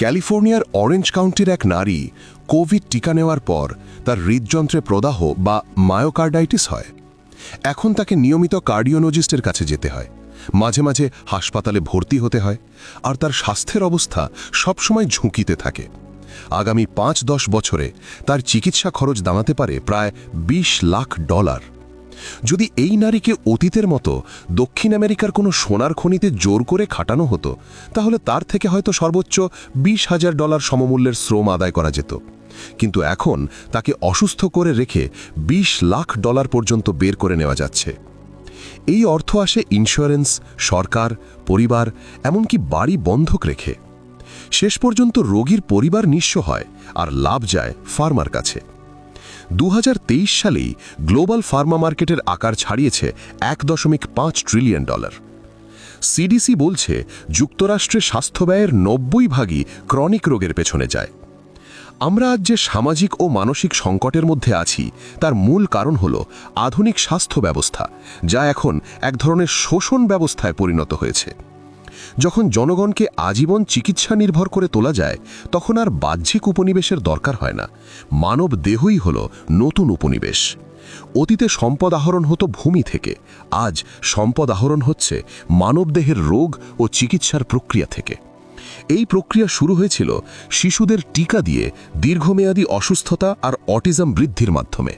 ক্যালিফোর্নিয়ার অরেঞ্জ কাউন্টির এক নারী কোভিড টিকা নেওয়ার পর তার হৃদযন্ত্রে প্রদাহ বা মায়োকার্ডাইটিস হয়। এখন তাকে নিয়মিত কার্ডিওলজিস্টের কাছে যেতে হয়। মাঝে মাঝে হাসপাতালে ভর্তি হতে হয় আর তার স্বাস্থ্যের অবস্থা সবসময় ঝুঁকিতে থাকে। আগামী পাঁচ দশ বছরে তার চিকিৎসা খরচ দাঁড়াতে পারে প্রায় ২০ লাখ ডলার। যদি এই নারীকে অতীতের মতো দক্ষিণ আমেরিকার কোনো সোনার খনিতে জোর করে খাটানো হতো, তাহলে তার থেকে হয়তো সর্বোচ্চ বিশ হাজার ডলার সমমূল্যের শ্রম আদায় করা যেত। কিন্তু এখন তাকে অসুস্থ করে রেখে ২০ লাখ ডলার পর্যন্ত বের করে নেওয়া যাচ্ছে। এই অর্থ আসে ইন্স্যুরেন্স, সরকার, পরিবার, এমনকি বাড়ি বন্ধক রেখে। শেষ পর্যন্ত রোগীর পরিবার নিঃস্ব হয় আর লাভ যায় ফার্মার কাছে। দু হাজার তেইশ সালেই গ্লোবাল ফার্মা মার্কেটের আকার ছাড়িয়েছে এক দশমিক পাঁচ ট্রিলিয়ন ডলার। সিডিসি বলছে যুক্তরাষ্ট্রে স্বাস্থ্য ব্যয়ের নব্বই ভাগই ক্রনিক রোগের পেছনে যায়। আমরা আজ যে সামাজিক ও মানসিক সংকটের মধ্যে আছি, তার মূল কারণ হল আধুনিক স্বাস্থ্য ব্যবস্থা, যা এখন এক ধরনের শোষণ ব্যবস্থায় পরিণত হয়েছে। যখন জনগণকে আজীবন চিকিৎসা নির্ভর করে তোলা যায়, তখন আর বাহ্যিক উপনিবেশের দরকার হয় না। মানব দেহই হল নতুন উপনিবেশ। অতীতে সম্পদ আহরণ হতো ভূমি থেকে, আজ সম্পদ আহরণ হচ্ছে মানবদেহের রোগ ও চিকিৎসার প্রক্রিয়া থেকে। এই প্রক্রিয়া শুরু হয়েছিল শিশুদের টিকা দিয়ে দীর্ঘমেয়াদী অসুস্থতা আর অটিজম বৃদ্ধির মাধ্যমে।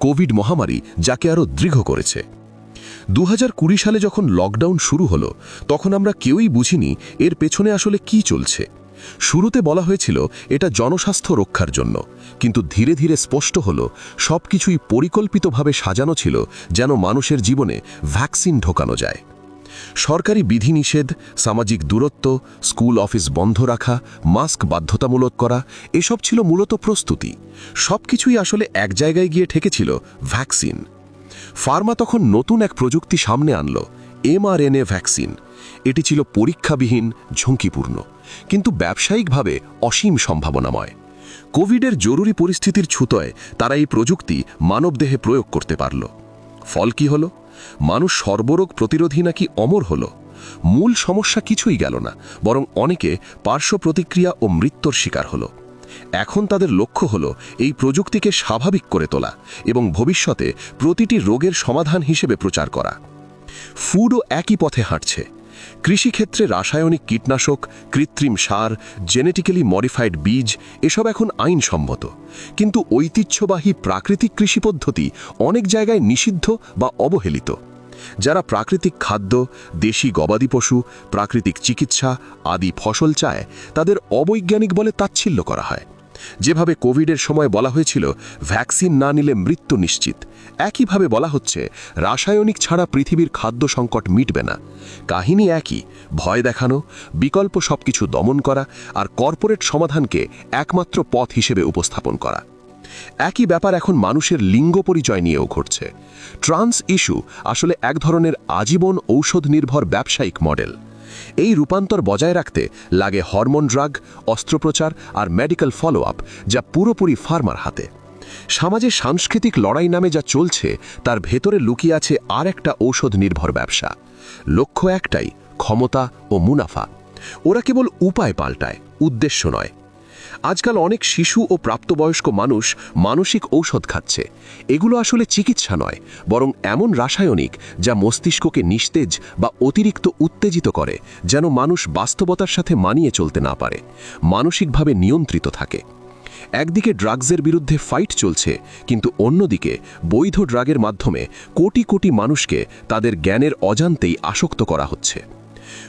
কোভিড মহামারী যাকে আরও দৃঢ় করেছে। দু হাজার কুড়ি সালে যখন লকডাউন শুরু হলো, তখন আমরা কেউই বুঝিনি এর পেছনে আসলে কি চলছে। শুরুতে বলা হয়েছিল, এটা জনস্বাস্থ্য রক্ষার জন্য, কিন্তু ধীরে ধীরে স্পষ্ট হল সব কিছুই পরিকল্পিতভাবে সাজানো ছিল যেন মানুষের জীবনে ভ্যাকসিন ঢোকানো যায়। সরকারি বিধিনিষেধ, সামাজিক দূরত্ব, স্কুল অফিস বন্ধ রাখা, মাস্ক বাধ্যতামূলক করা, এসব ছিল মূলত প্রস্তুতি। সব কিছুই আসলে এক জায়গায় গিয়ে ঠেকেছিল ভ্যাকসিন ফার্মা তখন নতুন এক প্রযুক্তি সামনে আনল, এমআরএনএ ভ্যাকসিন। এটি ছিল পরীক্ষাবিহীন, ঝুঁকিপূর্ণ, কিন্তু ব্যবসায়িকভাবে অসীম সম্ভাবনাময়। কোভিডের জরুরি পরিস্থিতির ছুতোয় তারা এই প্রযুক্তি মানবদেহে প্রয়োগ করতে পারল। ফল কি হল? মানুষ সর্বরোগ প্রতিরোধী নাকি অমর হল? মূল সমস্যা কিছুই গেল না, বরং অনেকে পার্শ্ব প্রতিক্রিয়া ও মৃত্যুর শিকার হলো। এখন তাদের লক্ষ্য হল এই প্রযুক্তিকে স্বাভাবিক করে তোলা এবং ভবিষ্যতে প্রতিটি রোগের সমাধান হিসেবে প্রচার করা। ফুডও একই পথে হাঁটছে। কৃষিক্ষেত্রে রাসায়নিক কীটনাশক, কৃত্রিম সার, জেনেটিক্যালি মডিফাইড বীজ এসব এখন আইনসম্মত। কিন্তু ঐতিহ্যবাহী প্রাকৃতিক কৃষি পদ্ধতি অনেক জায়গায় নিষিদ্ধ বা অবহেলিত। যারা প্রাকৃতিক খাদ্য, দেশি গবাদি পশু, প্রাকৃতিক চিকিৎসা আদি ফসল চায়, তাদের অবৈজ্ঞানিক বলে তাচ্ছিল্য করা হয়। যেভাবে কোভিডের সময় বলা হয়েছিল, ভ্যাকসিন না নিলে মৃত্যু নিশ্চিত, একইভাবে বলা হচ্ছে, রাসায়নিক ছাড়া পৃথিবীর খাদ্য সংকট মিটবে না। কাহিনী একই, ভয় দেখানো, বিকল্প সবকিছু দমন করা আর কর্পোরেট সমাধানকে একমাত্র পথ হিসেবে উপস্থাপন করা। একই ব্যাপার এখন মানুষের লিঙ্গ পরিচয় নিয়েও ঘটছে। ট্রান্স ইস্যু আসলে এক ধরনের আজীবন ঔষধ নির্ভর ব্যবসায়িক মডেল। এই রূপান্তর বজায় রাখতে লাগে হরমোন ড্রাগ, অস্ত্রোপচার আর মেডিকেল ফলো আপ যা পুরোপুরি ফার্মার হাতে। সমাজে সাংস্কৃতিক লড়াই নামে যা চলছে, তার ভেতরে লুকিয়ে আছে আর একটা ঔষধ নির্ভর ব্যবসা। লক্ষ্য একটাই, ক্ষমতা ও মুনাফা। ওরা কেবল উপায় পাল্টায়, উদ্দেশ্য নয়। আজকাল অনেক শিশু ও প্রাপ্তবয়স্ক মানুষ মানসিক ঔষধ খাচ্ছে। এগুলো আসলে চিকিৎসা নয়, বরং এমন রাসায়নিক যা মস্তিষ্ককে নিস্তেজ বা অতিরিক্ত উত্তেজিত করে, যেন মানুষ বাস্তবতার সাথে মানিয়ে চলতে না পারে, মানসিকভাবে নিয়ন্ত্রিত থাকে। একদিকে ড্রাগসের বিরুদ্ধে ফাইট চলছে, কিন্তু অন্যদিকে বৈধ ড্রাগের মাধ্যমে কোটি কোটি মানুষকে তাদের জ্ঞানের অজান্তেই আসক্ত করা হচ্ছে।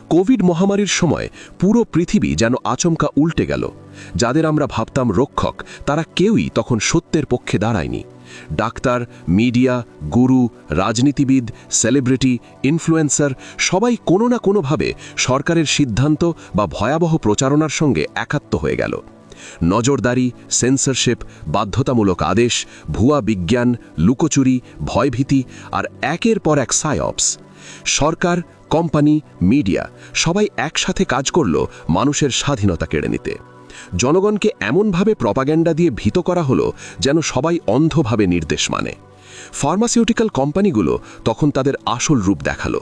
কোভিড মহামারীর সময় পুরো পৃথিবী যেন আচমকা উল্টে গেল। যাদের আমরা ভাবতাম রক্ষক, তারা কেউই তখন সত্যের পক্ষে দাঁড়ায়নি। ডাক্তার, মিডিয়া, গুরু, রাজনীতিবিদ, সেলিব্রিটি, ইনফ্লুয়েন্সার সবাই কোনো না কোনোভাবে সরকারের সিদ্ধান্ত বা ভয়াবহ প্রচারণার সঙ্গে একাত্ম হয়ে গেল। নজরদারি সেন্সরশিপ বাধ্যতামূলক আদেশ, ভুয়া বিজ্ঞান, লুকোচুরি, ভয়ভীতি আর একের পর এক সায়পস সরকার কোম্পানি, মিডিয়া সবাই একসাথে কাজ করল মানুষের স্বাধীনতা কেড়ে নিতে। জনগণকে এমনভাবে প্রপাগ্যান্ডা দিয়ে ভীত করা হলো যেন সবাই অন্ধভাবে নির্দেশ মানে। ফার্মাসিউটিক্যাল কোম্পানিগুলো তখন তাদের আসল রূপ দেখাল,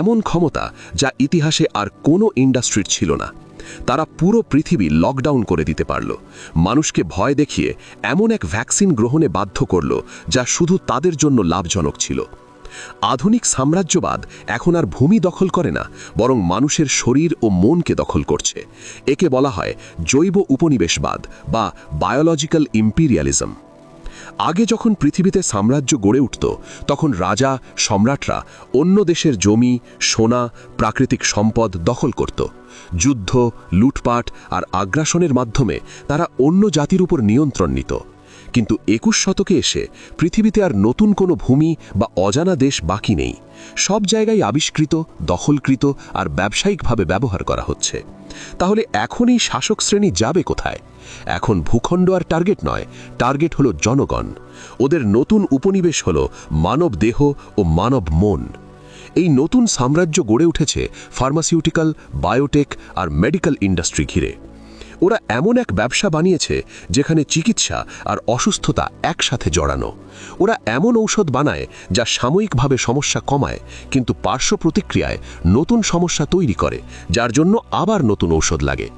এমন ক্ষমতা যা ইতিহাসে আর কোনো ইন্ডাস্ট্রির ছিল না। তারা পুরো পৃথিবী লকডাউন করে দিতে পারল, মানুষকে ভয় দেখিয়ে এমন এক ভ্যাকসিন গ্রহণে বাধ্য করল যা শুধু তাদের জন্য লাভজনক ছিল। আধুনিক সাম্রাজ্যবাদ এখন আর ভূমি দখল করে না, বরং মানুষের শরীর ও মনকে দখল করছে। একে বলা হয় জৈব উপনিবেশবাদ বা বায়োলজিক্যাল ইম্পিরিয়ালিজম। আগে যখন পৃথিবীতে সাম্রাজ্য গড়ে উঠত, তখন রাজা, সম্রাটরা অন্য দেশের জমি, সোনা, প্রাকৃতিক সম্পদ দখল করত। যুদ্ধ, লুটপাট আর আগ্রাসনের মাধ্যমে তারা অন্য জাতির উপর নিয়ন্ত্রণ নিত। কিন্তু একুশ শতকে এসে পৃথিবীতে আর নতুন কোনো ভূমি বা অজানা দেশ বাকি নেই। সব জায়গায় আবিষ্কৃত, দখলকৃত আর ব্যবসায়িকভাবে ব্যবহার করা হচ্ছে। তাহলে এখন এই শাসক শ্রেণি যাবে কোথায়? এখন ভূখণ্ড আর টার্গেট নয়, টার্গেট হলো জনগণ। ওদের নতুন উপনিবেশ হলো মানব দেহ ও মানব মন। এই নতুন সাম্রাজ্য গড়ে উঠেছে ফার্মাসিউটিক্যাল, বায়োটেক আর মেডিকেল ইন্ডাস্ট্রি ঘিরে। ওরা এমন এক ব্যবসা বানিয়েছে যেখানে চিকিৎসা আর অসুস্থতা একসাথে জড়ানো। ওরা এমন ঔষধ বানায় যা সাময়িকভাবে সমস্যা কমায়, কিন্তু পার্শ্ব প্রতিক্রিয়ায় নতুন সমস্যা তৈরি করে, যার জন্য আবার নতুন ঔষধ লাগে।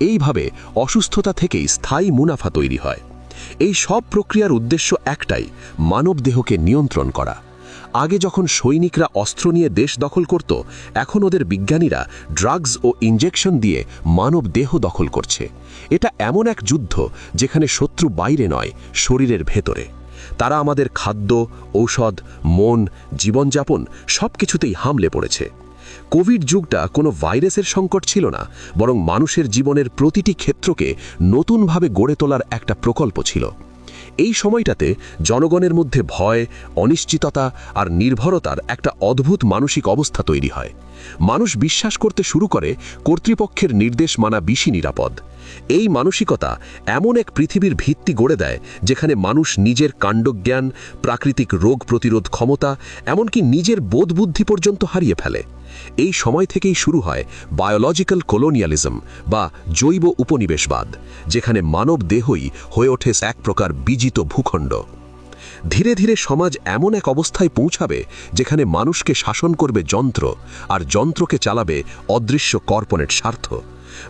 এইভাবে অসুস্থতা থেকেই স্থায়ী মুনাফা তৈরি হয়। এই সব প্রক্রিয়ার উদ্দেশ্য একটাই মানব দেহকে নিয়ন্ত্রণ করা। আগে যখন সৈনিকরা অস্ত্র নিয়ে দেশ দখল করত, এখন ওদের বিজ্ঞানীরা ড্রাগস ও ইনজেকশন দিয়ে মানব দেহ দখল করছে। এটা এমন এক যুদ্ধ যেখানে শত্রু বাইরে নয়, শরীরের ভেতরে। তারা আমাদের খাদ্য, ঔষধ, মন, জীবনযাপন সব কিছুতেই হামলে পড়েছে। কোভিড যুগটা কোনো ভাইরাসের সংকট ছিল না, বরং মানুষের জীবনের প্রতিটি ক্ষেত্রকে নতুনভাবে গড়ে তোলার একটা প্রকল্প ছিল। এই সময়টাতে জনগণের মধ্যে ভয়, অনিশ্চিততা আর নির্ভরতার একটা অদ্ভুত মানসিক অবস্থা তৈরি হয়। মানুষ বিশ্বাস করতে শুরু করে, কর্তৃপক্ষের নির্দেশ মানা বেশি নিরাপদ। এই মানসিকতা এমন এক পৃথিবীর ভিত্তি গড়ে দেয়, যেখানে মানুষ নিজের কাণ্ডজ্ঞান, প্রাকৃতিক রোগ প্রতিরোধ ক্ষমতা, এমনকি নিজের বোধবুদ্ধি পর্যন্ত হারিয়ে ফেলে। এই সময় থেকেই শুরু হয় বায়োলজিক্যাল কলোনিয়ালিজম বা জৈব উপনিবেশবাদ, যেখানে মানব দেহই হয়ে ওঠে এক প্রকার বিজিত ভূখণ্ড। ধীরে ধীরে সমাজ এমন এক অবস্থায় পৌঁছাবে, যেখানে মানুষকে শাসন করবে যন্ত্র আর যন্ত্রকে চালাবে অদৃশ্য কর্পোরেট স্বার্থ।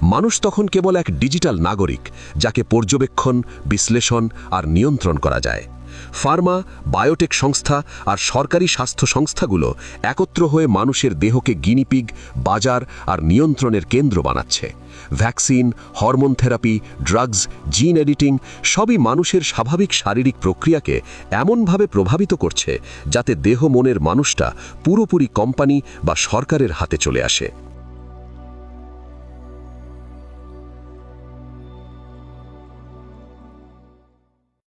মানুষ তখন কেবল এক ডিজিটাল নাগরিক, যাকে পর্যবেক্ষণ, বিশ্লেষণ আর নিয়ন্ত্রণ করা যায়। ফার্মা, বায়োটেক সংস্থা আর সরকারি স্বাস্থ্য সংস্থাগুলো একত্র হয়ে মানুষের দেহকে গিনিপিগ, বাজার আর নিয়ন্ত্রণের কেন্দ্র বানাচ্ছে। Vaccine, hormone therapy, drugs, gene editing সবই মানুষের স্বাভাবিক শারীরিক প্রক্রিয়াকে এমনভাবে প্রভাবিত করছে যাতে দেহ মনের মানুষটা পুরোপুরি কোম্পানি বা সরকারের হাতে চলে আসে।